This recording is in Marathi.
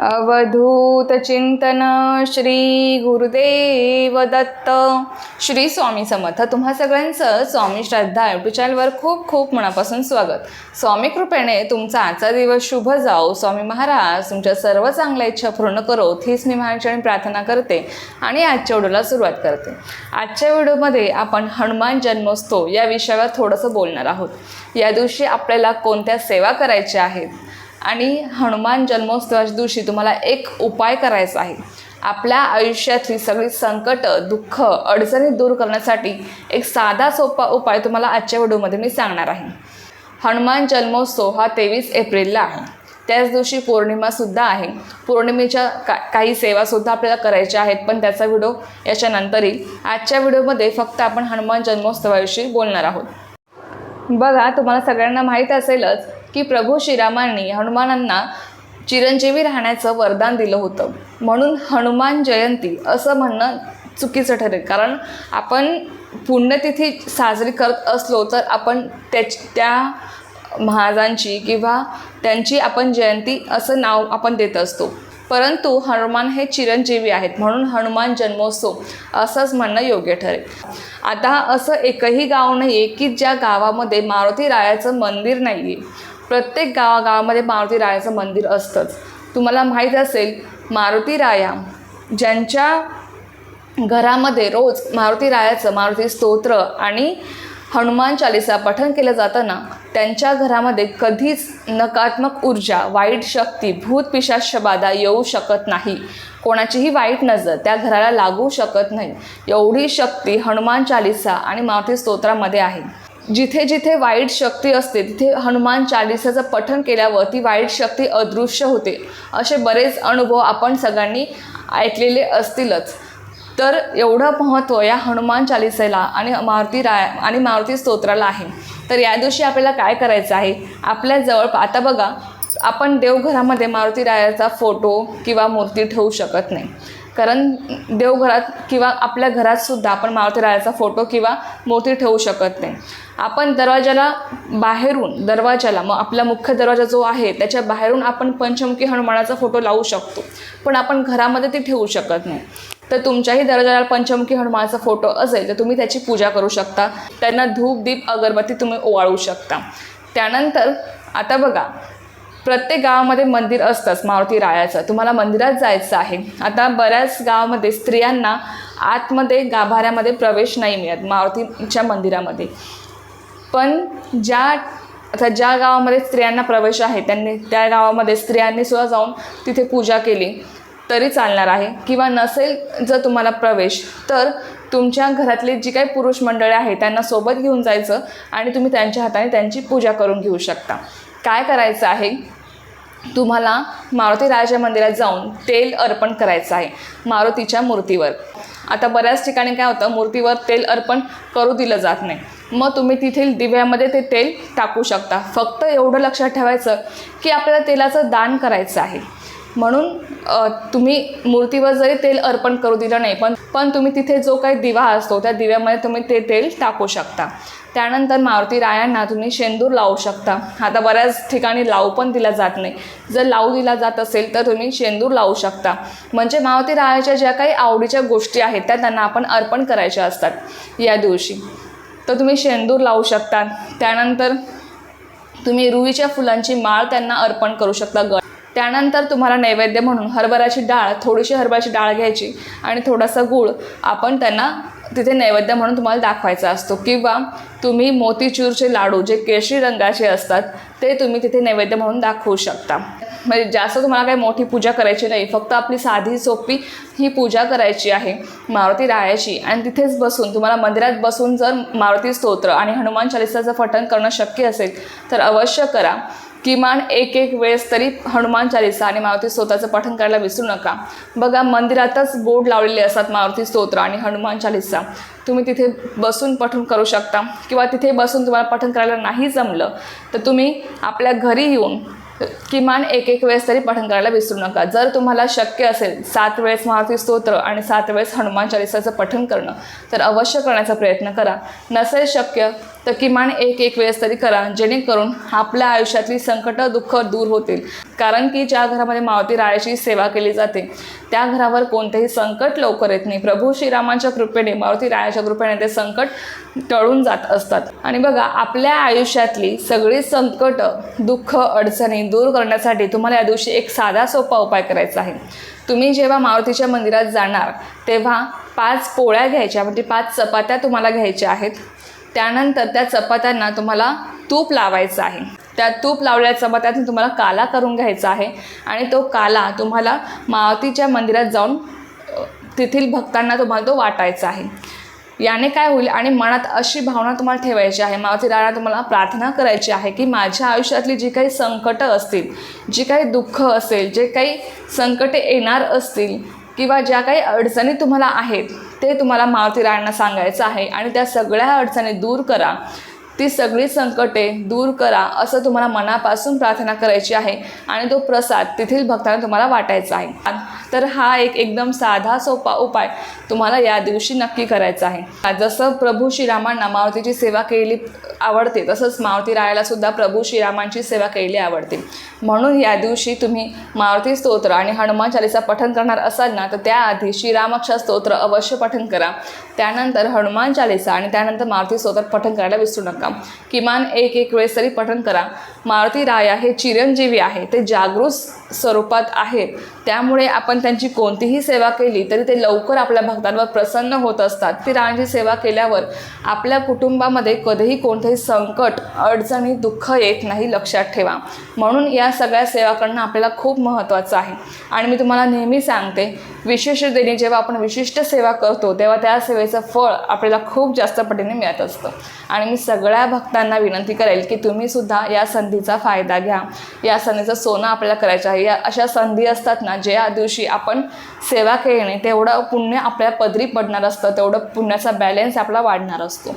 अवधूत चिंतन श्री गुरुदेव दत्त. श्री स्वामी समर्थ. तुम्हा सगळ्यांचं स्वामी श्रद्धा युट्यूब चॅनलवर खूप खूप मनापासून स्वागत. स्वामी कृपेने तुमचा आजचा दिवस शुभ जाओ. स्वामी महाराज तुमच्या सर्व चांगल्या इच्छा पूर्ण करो. हीच मी महाराजांनी प्रार्थना करते आणि आजच्या व्हिडिओला सुरुवात करते. आजच्या व्हिडिओमध्ये आपण हनुमान जन्मोत्सव या विषयावर थोडंसं बोलणार आहोत. या दिवशी आपल्याला कोणत्या सेवा करायच्या आहेत? आणि हनुमान जन्मोत्सवाच्या दिवशी तुम्हाला एक उपाय करायचा आहे. आपल्या आयुष्यातली सगळी संकट दुःख अडचणी दूर करण्यासाठी एक साधा सोपा उपाय तुम्हाला आजच्या व्हिडिओमध्ये मी सांगणार आहे. हनुमान जन्मोत्सव हा तेवीस एप्रिलला आहे. त्याच दिवशी पौर्णिमासुद्धा आहे. पौर्णिमेच्या का काही सेवासुद्धा आपल्याला करायच्या आहेत पण त्याचा व्हिडिओ याच्यानंतर येईल आजच्या व्हिडिओमध्ये फक्त आपण हनुमान जन्मोत्सवाविषयी बोलणार आहोत. बघा तुम्हाला सगळ्यांना माहीत असेलच की प्रभू श्रीरामांनी हनुमानांना चिरंजीवी राहण्याचं वरदान दिलं होतं. म्हणून हनुमान जयंती असं म्हणणं चुकीचं ठरेल. कारण आपण पुण्यतिथी साजरी करत असलो तर आपण त्याच त्या महाराजांची किंवा त्यांची आपण जयंती असं नाव आपण देत असतो. परंतु हनुमान हे चिरंजीवी आहेत म्हणून हनुमान जन्मोत्सव असंच म्हणणं योग्य ठरेल. आता असं एकही गाव नाही आहे की ज्या गावामध्ये मारुती रायाचं मंदिर नाही आहे प्रत्येक गावागावामध्ये मारुती रायाचं मंदिर असतंच. तुम्हाला माहीत असेल मारुती राया ज्यांच्या घरामध्ये रोज मारुती रायाचं मारुती स्तोत्र आणि हनुमान चालिसा पठण केलं जातं ना त्यांच्या घरामध्ये कधीच नकारात्मक ऊर्जा वाईट शक्ती भूत पिशाच बाधा येऊ शकत नाही. कोणाचीही वाईट नजर त्या घराला लागू शकत नाही. एवढी शक्ती हनुमान चालिसा आणि मारुती स्तोत्रामध्ये आहे. जिथे जिथे वाईट शक्ती असते तिथे हनुमान चालिसाचं पठन केल्यावर ती वाईट शक्ती अदृश्य होते. असे बरेच अनुभव आपण सगळ्यांनी ऐकलेले असतीलच. तर एवढं महत्त्व या हनुमान चालिसेला आणि मारुती राय आणि मारुती स्तोत्राला आहे. तर या दिवशी आपल्याला काय करायचं आहे? आपल्या जवळ आता बघा आपण देवघरामध्ये मारुती रायाचा फोटो किंवा मूर्ती ठेवू शकत नाही. कारण देवघरात किंवा आपल्या घरातसुद्धा आपण मारुती रायाचा फोटो किंवा मूर्ती ठेवू शकत नाही. आपण दरवाजाला बाहेरून दरवाजाला मग आपला मुख्य दरवाजा जो आहे त्याच्या बाहेरून आपण पंचमुखी हनुमानाचा फोटो लावू शकतो. पण आपण घरामध्ये ती ठेवू शकत नाही. तर तुमच्याही दरवाजाला पंचमुखी हनुमानाचा फोटो असेल तर तुम्ही त्याची पूजा करू शकता. त्यांना धूप दीप अगरबत्ती तुम्ही ओवाळू शकता. त्यानंतर आता बघा प्रत्येक गावामध्ये मंदिर असतंच मारुती रायाचं. तुम्हाला मंदिरात जायचं आहे. आता बऱ्याच गावामध्ये स्त्रियांना आतमध्ये गाभाऱ्यामध्ये प्रवेश नाही मिळत मारुतीच्या मंदिरामध्ये. पण ज्या आता ज्या गावामध्ये स्त्रियांना प्रवेश आहे त्यांनी त्या गावामध्ये स्त्रियांनी सुद्धा जाऊन तिथे पूजा केली. तरी चालणार आहे. किंवा नसेल जर तुम्हाला प्रवेश तर तुमच्या घरातले जी काही पुरुष मंडळी आहे त्यांना सोबत घेऊन जायचं आणि तुम्ही त्यांच्या हाताने त्यांची पूजा करून घेऊ शकता. काय करायचं आहे? तुम्हाला मारुती राजा मंदिरात जाऊन तेल अर्पण करायचं आहे मारुतीच्या मूर्तीवर. आता बऱ्याच ठिकाणी काय होतं मूर्तीवर तेल अर्पण करू दिलं जात नाही. मग तुम्ही तेथील दिव्यामध्ये ते तेल टाकू शकता. फक्त एवढं लक्षात ठेवायचं की आपल्याला तेलाचं दान करायचं आहे. म्हणून तुम्ही मूर्तीवर जरी तेल अर्पण करू दिलं नाही पण पण तुम्ही तिथे जो काही दिवा असतो त्या दिव्यामध्ये तुम्ही ते तेल टाकू शकता. त्यानंतर मारुती रायांना तुम्ही शेंदूर लावू शकता. आता बऱ्याच ठिकाणी लावू पण दिला जात नाही. जर लावू दिला जात असेल तर तुम्ही शेंदूर लावू शकता. म्हणजे मारुती रायाच्या ज्या काही आवडीच्या गोष्टी आहेत त्या त्यांना आपण अर्पण करायच्या असतात या दिवशी. तर तुम्ही शेंदूर लावू शकता. त्यानंतर तुम्ही रुईच्या फुलांची माळ त्यांना अर्पण करू शकता. गळ त्यानंतर तुम्हाला नैवेद्य म्हणून हरभऱ्याची डाळ थोडीशी हरभऱ्याची डाळ घ्यायची आणि थोडासा गूळ आपण त्यांना तिथे नैवेद्य म्हणून तुम्हाला दाखवायचा असतो. किंवा तुम्ही मोतीचूरचे लाडू जे केशरी रंगाचे असतात ते तुम्ही तिथे नैवेद्य म्हणून दाखवू शकता. म्हणजे जास्त तुम्हाला काही मोठी पूजा करायची नाही फक्त आपली साधी सोपी ही पूजा करायची आहे मारुती रायाची. आणि तिथेच बसून तुम्हाला मंदिरात बसून जर मारुती स्तोत्र आणि हनुमान चालिसाचं पठण करणं शक्य असेल तर अवश्य करा. किमान एक एक वेळेस तरी हनुमान चालिसा आणि मारुती स्तोत्राचं पठण करायला विसरू नका. बघा मंदिरातच बोर्ड लावलेले असतात मारुती स्तोत्र आणि हनुमान चालिसा. तुम्ही तिथे बसून पठण करू शकता किंवा तिथे बसून तुम्हाला पठण करायला नाही जमलं तर तुम्ही आपल्या घरी येऊन किमान एक एक वेळेस तरी पठण करायला विसरू नका. जर तुम्हाला शक्य असेल सात वेळेस मारुती स्तोत्र आणि सात वेळेस हनुमान चालिसाचं पठण करणं तर अवश्य करण्याचा प्रयत्न करा. नसेल शक्य तर किमान एक एक वेळेस तरी करा जेणेकरून आपल्या आयुष्यातली संकट दुःख दूर होतील. कारण की ज्या घरामध्ये मावती रायाची सेवा केली जाते त्या घरावर कोणतेही संकट लवकर येत नाही. प्रभू श्रीरामांच्या कृपेने मारुती रायाच्या कृपेने ते संकट टळून जात असतात. आणि बघा आपल्या आयुष्यातली सगळी संकट दुःख अडचणी दूर करण्यासाठी तुम्हाला या दिवशी एक साधा सोपा उपाय करायचा आहे. तुम्ही जेव्हा मारुतीच्या मंदिरात जाणार तेव्हा पाच पोळ्या घ्यायच्या म्हणजे पाच चपात्या तुम्हाला घ्यायच्या आहेत. त्यानंतर त्या चपात्यांना तुम्हाला तूप लावायचं आहे. त्या तूप लावल्या चपात्यातून तुम्हाला काला करून घ्यायचा आहे आणि तो काला तुम्हाला मारुतीच्या मंदिरात जाऊन तेथील भक्तांना तुम्हाला तो वाटायचा आहे. याने काय होईल? आणि मनात अशी भावना तुम्हाला ठेवायची आहे. मारुती राणा तुम्हाला प्रार्थना करायची आहे की माझ्या आयुष्यातली जी काही संकटं असतील जी काही दुःख असेल जे काही संकटे येणार असतील किंवा ज्या काही अडचणी तुम्हाला आहेत ते तुम्हाला मावती रायांना सांगायचं आहे. आणि त्या सगळ्या अडचणी दूर करा. ती सगळी संकटे दूर करा असं तुम्हाला मनापासून प्रार्थना करायची आहे आणि तो प्रसाद तेथील भक्तांना तुम्हाला वाटायचा आहे. तर हा एक एकदम साधा सोपा उपाय तुम्हाला या दिवशी नक्की करायचा आहे. जसं प्रभू श्रीरामांना मारुतीची सेवा केली आवडते तसंच मारुती रायाला सुद्धा प्रभू श्रीरामांची सेवा केली आवडते. म्हणून या दिवशी तुम्ही मारुती स्तोत्र आणि हनुमान चालीसा पठन करणार असाल ना तर त्याआधी श्रीरामाक्षा स्तोत्र अवश्य पठन करा. त्यानंतर हनुमान चालीसा आणि त्यानंतर मारुती स्तोत्र पठन करायला विसरू नका. किमान एक एक वेळेस तरी पठण करा. मारुती राया हे चिरंजीवी आहे. ते जागृत स्वरूपात आहेत त्यामुळे आपण त्यांची कोणतीही सेवा केली तरी ते लवकर आपल्या भक्तांवर प्रसन्न होत असतात. ती रायांची सेवा केल्यावर आपल्या कुटुंबामध्ये कधीही कोणतेही संकट अडचणी दुःख येत नाही लक्षात ठेवा. म्हणून या सगळ्या सेवा करणं आपल्याला खूप महत्त्वाचं आहे. आणि मी तुम्हाला नेहमी सांगते विशेषतेने जेव्हा आपण विशिष्ट सेवा करतो तेव्हा त्या सेवेचं फळ आपल्याला खूप जास्त पटीने मिळत असतं. आणि मी सगळ्या भक्तांना विनंती करेल की तुम्ही सुद्धा या संधीचा फायदा घ्या. या संधीचं सोनं आपल्याला करायचं आहे. या अशा संधी असतात ना ज्या दिवशी आपण सेवा केल्याने तेवढं पुण्य आपल्या पदरी पडणार असतं. तेवढं पुण्याचा बॅलेन्स आपला वाढणार असतो.